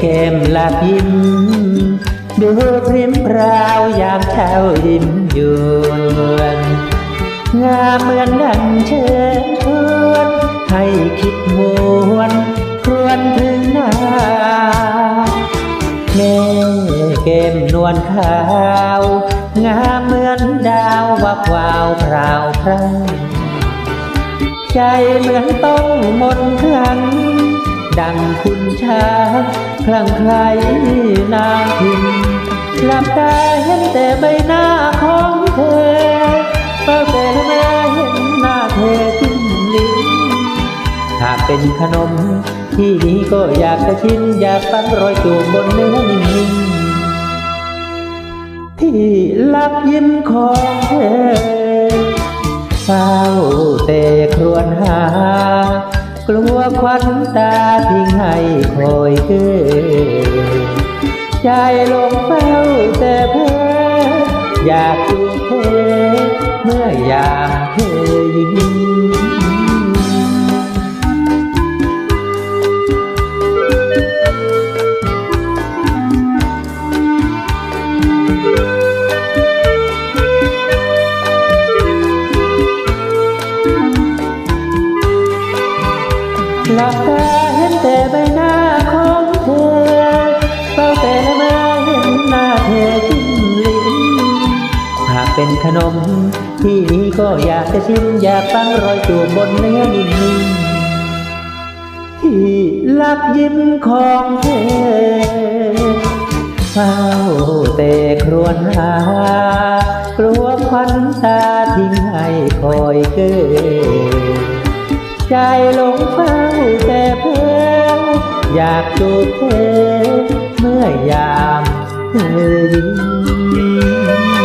ากยิ้ม ดูพริมพราวยามเช้ายิ้มยวนงามเหมือนดังเชิญชวนให้คิดมวนครวนถึงหน้าแม่เกมนวลขาว งามเหมือนดาววับวาวพราวพรางใจเหมือนต้องมนต์คลัง ดังคุณช้างคลั่งไคล้นางพิมหลับตาเห็นแต่ใบหน้าของเธอเฝ้าแต่ละแม่เห็นหน้าเธอจิ้มลิ้นหากเป็นขนมที่นี้ก็อยากจะชิมอยากฟังรอยจูบบนเนื้อนิ่มๆที่ลักยิ้มของเธอเฝ้าแต่ครวญหา กลัวควันตาทิ้งให้คอยเกอใจลงเฝ้าแต่เพ้ออยากดูเธอเมื่อยามเธอยิ้ม หลับตาเห็นแต่ใบหน้าของเธอเฝ้าแต่ละมาเห็นหน้าเธอจิ้มลิ้นหากเป็นขนม ที่นี้ก็อยากจะชิมอยากฟังรอยจูบบนเนื้อนิ่มที่ลักยิ้มของเธอเฝ้าแต่ครวญหากลัวควันตาทิ้งให้คอยเกอ ใจหลงเฝ้าแต่เพ้ออยากจูบเธอเมื่อยามเธอยิ้ม